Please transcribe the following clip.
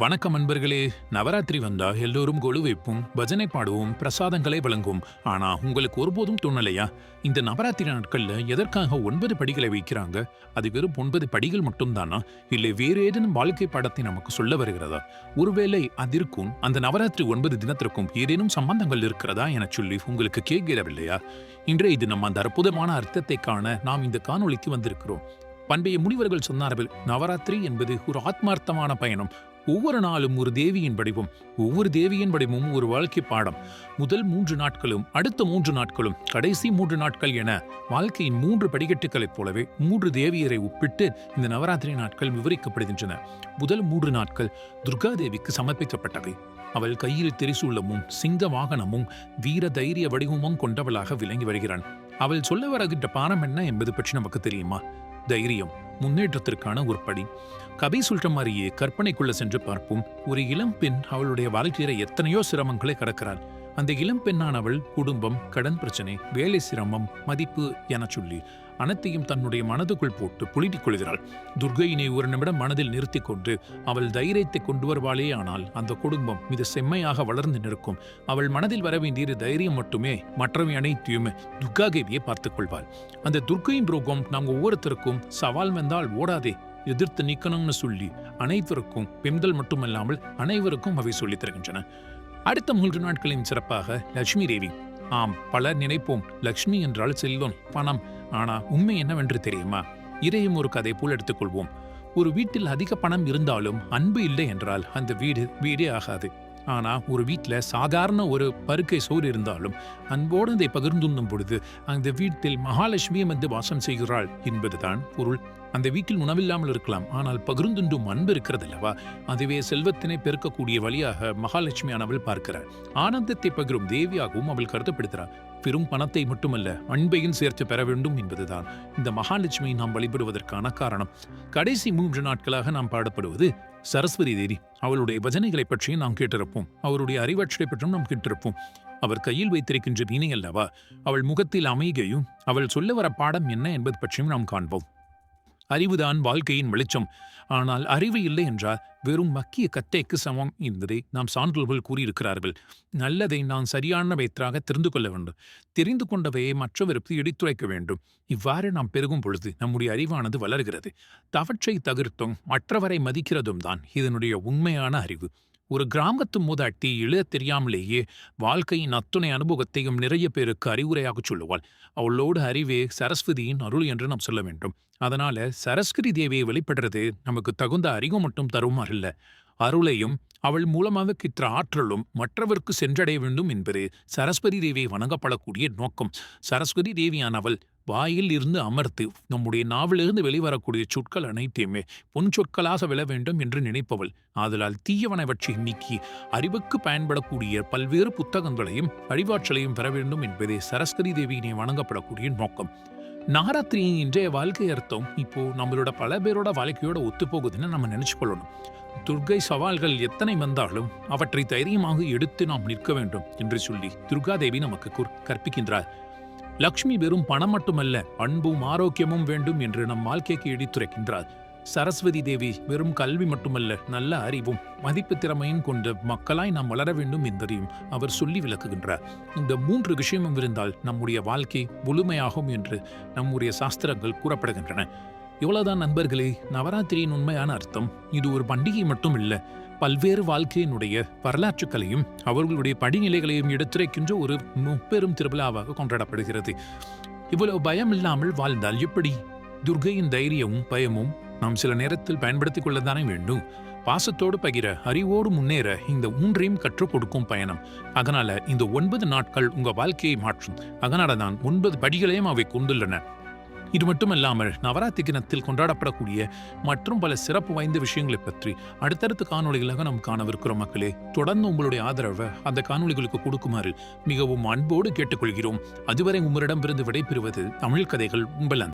வணக்கம் அன்பர்களே நவராத்திரி வந்தா எல்லோரும் கொலு வைப்போம் பஜனை பாடுவோம் பிரசாதங்களை வழங்கும் ஆனா உங்களுக்கு ஒருபோதும் தோணலையா? இந்த நவராத்திரி நாட்கள்ல எதற்காக ஒன்பது படிகளை வைக்கிறாங்க? அது வெறும் ஒன்பது படிகள் மட்டும்தானா? இல்லை வேறு ஏதேனும் வாழ்க்கை பாடத்தை நமக்கு சொல்ல வருகிறதா? ஒருவேளை அதிற்கும் அந்த நவராத்திரி ஒன்பது தினத்திற்கும் ஏதேனும் சம்பந்தங்கள் இருக்கிறதா என சொல்லி உங்களுக்கு கேட்கிறவில்லையா? இன்றைய இது நம்ம அந்த அற்புதமான அர்த்தத்தை காண நாம் இந்த காணொளிக்கு வந்திருக்கிறோம். பண்டைய முனிவர்கள் சொன்னார்கள் நவராத்திரி என்பது ஒரு ஆத்மார்த்தமான பயணம். ஒவ்வொரு நாளும் ஒரு தேவியின் வடிவம் ஒவ்வொரு தேவியின் வடிவமும் ஒரு வாழ்க்கை பாடம். முதல் மூன்று நாட்களும் அடுத்த மூன்று நாட்களும் கடைசி மூன்று நாட்கள் என வாழ்க்கையின் மூன்று படிக்கட்டுகளைப் போலவே மூன்று தேவியரை ஒப்பிட்டு இந்த நவராத்திரி நாட்கள் விவரிக்கப்படுகின்றன. முதல் மூன்று நாட்கள் துர்கா தேவிக்கு சமர்ப்பிக்கப்பட்டவை. அவள் கையில் திரிசூலமும் சிங்க வாகனமும் வீர தைரிய வடிவமும் கொண்டவளாக விளங்கி வருகிறான் அவள் சொல்ல வருகின்ற பாடம் என்ன என்பது பற்றி நமக்கு தெரியுமா? தைரியம். முன்னேற்றத்திற்கான ஒரு படி. கபி சொல்ற மாதிரியே கற்பனைக்குள்ள சென்று பார்ப்போம். ஒரு இளம் பெண் அவளுடைய வாழ்க்கையில எத்தனையோ சிரமங்களை கடக்கிறாள். அந்த இளம் பெண்ணானவள் குடும்பம் கடன் பிரச்சனை வேலை சிரமம் மதிப்பு என சொல்லி அனைத்தையும் தன்னுடைய மனதுக்குள் போட்டு புழுதிக் கொள்கிறாள். துர்கையினை ஒரு நிமிடம் மனதில் நிறுத்திக் கொண்டு அவள் தைரியத்தை கொண்டு வருவாளே ஆனால் அந்த குடும்பம் மிக செம்மையாக வளர்ந்து நிற்கும். அவள் மனதில் வர வேண்டிய தைரியம் மட்டுமே மற்றவை அனைத்தையுமே துர்கா தேவியை பார்த்துக் கொள்வாள். அந்த துர்க்கையின் புரோகம் நாம் ஒவ்வொருத்தருக்கும் சவால் வந்தால் ஓடாதே எதிர்த்து நிற்கணும்னு சொல்லி அனைவருக்கும் பெண்கள் மட்டுமல்லாமல் அனைவருக்கும் அவை சொல்லித் தருகின்றன. அடுத்த மூன்று நாட்களின் சிறப்பாக லட்சுமி தேவி. ஆம் பலர் நினைப்போம் லட்சுமி என்றால் செல்வம் பணம். ஆனா உண்மை என்னவென்று தெரியுமா? இதையும் ஒரு கதை போல் எடுத்துக்கொள்வோம். ஒரு வீட்டில் அதிக பணம் இருந்தாலும் அன்பு இல்லை என்றால் அந்த வீடு வீடே ஆகாது. ஆனா ஒரு வீட்டில் சாதாரண ஒரு பருக்கை சோறு இருந்தாலும் அன்போடு அதை பகிர்ந்துண்ணும் பொழுது அந்த வீட்டில் மகாலட்சுமியும் வந்து வாசம் செய்கிறாள் என்பதுதான் பொருள். அந்த வீட்டில் உணவில்லாமல் இருக்கலாம் ஆனால் பகிர்ந்துண்டும் அன்பு இருக்கிறது அல்லவா அதுவே செல்வத்தினை பெருக்கக்கூடிய வழியாக மகாலட்சுமியானவள் பார்க்கிறாள். ஆனந்தத்தை பகிரும் தேவியாகவும் அவள் கருதப்படுகிறாள். பெரும் பணத்தை மட்டுமல்ல அன்பையும் சேர்த்து பெற வேண்டும் என்பதுதான். இந்த மகாலட்சுமியை நாம் வழிபடுவதற்கான காரணம். கடைசி மூன்று நாட்களாக நாம் பாடப்படுவது சரஸ்வதி தேவி. அவளுடைய பஜனைகளை பற்றியும் நாம் கேட்டிருப்போம். அவருடைய அறிவாற்றலை பற்றியும் நாம் கேட்டிருப்போம். அவர் கையில் வைத்திருக்கின்ற வீணை அல்லவா அவள் முகத்தில் அமைகையும் அவள் சொல்ல வர பாடம் என்ன என்பது பற்றியும் நாம் காண்போம். அறிவுதான் வாழ்க்கையின் வெளிச்சம். ஆனால் அறிவு இல்லை என்றால் வெறும் மக்கிய கத்தைக்கு சமம் என்பதை நாம் சான்றோர்கள் கூறியிருக்கிறார்கள். நல்லதை நாம் சரியான வயிற்றாக தெரிந்து கொள்ள வேண்டும். தெரிந்து கொண்டவையை மற்றவருக்கு எடுத்துரைக்க வேண்டும். இவ்வாறு நாம் பெருகும் பொழுது நம்முடைய அறிவானது வளர்கிறது. தவற்றை தவிர்த்தும் மற்றவரை மதிக்கிறதும் தான் இதனுடைய உண்மையான அறிவு. ஒரு கிராமத்து மூதாட்டி எழுத தெரியாமலேயே வாழ்க்கையின் அத்துணை அனுபவத்தையும் நிறைய பேருக்கு அறிவுரையாகச் சொல்லுவாள். அவளோடு அறிவே சரஸ்வதியின் அருள் என்று நாம் சொல்ல வேண்டும். அதனால சரஸ்வதி தேவியை வெளிப்படுறது நமக்கு தகுந்த அறிவு மட்டும் தரும் அருளையும் அவள் மூலமாக கிற்ற ஆற்றலும் மற்றவருக்கு சென்றடைய வேண்டும் என்பது சரஸ்வதி தேவியை வணங்கப்படக்கூடிய நோக்கம். சரஸ்வதி தேவியானவள் வாயில் இருந்து அமர்த்து நம்முடைய நாவிலிருந்து வெளிவரக்கூடிய சொற்கள் அனைத்தையுமே பொன் சொற்களாக விழ வேண்டும் என்று நினைப்பவள். ஆதலால் தீயவனவற்றை நீக்கி அறிவுக்கு பயன்படக்கூடிய பல்வேறு புத்தகங்களையும் அறிவாற்றலையும் பெற வேண்டும் என்பதே சரஸ்வதி தேவியினை வணங்கப்படக்கூடிய நோக்கம். நவராத்திரியின் இன்றைய வாழ்க்கை அர்த்தம் இப்போ நம்மளோட பல பேரோட வாழ்க்கையோட ஒத்துப்போகுதுன்னு நம்ம நினைச்சு கொள்ளணும் துர்கை சவால்கள் எத்தனை வந்தாலும் அவற்றை தைரியமாக எடுத்து நாம் நிற்க வேண்டும் என்று சொல்லி துர்காதேவி நமக்கு குர்- கற்பிக்கின்றார். லக்ஷ்மி வெறும் பணம் மட்டுமல்ல அன்பும் ஆரோக்கியமும் வேண்டும் என்று நம் வாழ்க்கைக்கு எடுத்துரைக்கின்றார். சரஸ்வதி தேவி வெறும் கல்வி மட்டுமல்ல நல்ல அறிவும் மதிப்பு திறமையும் கொண்ட மக்களாய் நாம் வளர வேண்டும் என்பதையும் அவர் சொல்லி விளக்குகின்றார். இந்த மூன்று விஷயமும் இருந்தால் நம்முடைய வாழ்க்கை முழுமையாகும் என்று நம்முடைய சாஸ்திரங்கள் கூறப்படுகின்றன. இவ்வளவுதான் நண்பர்களே நவராத்திரியின் உண்மையான அர்த்தம். இது ஒரு பண்டிகை மட்டும் இல்லை பல்வேறு வாழ்க்கையினுடைய வரலாற்றுக்களையும் அவர்களுடைய படிநிலைகளையும் எடுத்துரைக்கின்ற ஒரு முப்பெரும் திருவிழாவாக கொண்டாடப்படுகிறது. இவ்வளவு பயம் இல்லாமல் வாழ்ந்தால் எப்படி? துர்கையின் தைரியமும் பயமும் நாம் சில நேரத்தில் பயன்படுத்திக் கொள்ளத்தானே வேண்டும். பாசத்தோடு பகிர அறிவோடு முன்னேற இந்த மூன்றையும் கற்றுக் கொடுக்கும் பயணம். அதனால இந்த ஒன்பது நாட்கள் உங்க வாழ்க்கையை மாற்றும். அதனால தான் ஒன்பது படிகளையும் அவை கொண்டுள்ளன. இது மட்டுமல்லாமல் நவராத்திரி தினத்தில் கொண்டாடப்படக்கூடிய மற்றும் பல சிறப்பு வாய்ந்த விஷயங்களை பற்றி அடுத்தடுத்த காணொளிகளாக நாம் காணவிருக்கிறோம் மக்களே. தொடர்ந்து உங்களுடைய ஆதரவை அந்த காணொளிகளுக்கு கொடுக்குமாறு மிகவும் அன்போடு கேட்டுக்கொள்கிறோம். அதுவரை உங்களிடமிருந்து விடைபெறுவது தமிழ் கதைகள் உம்பலன்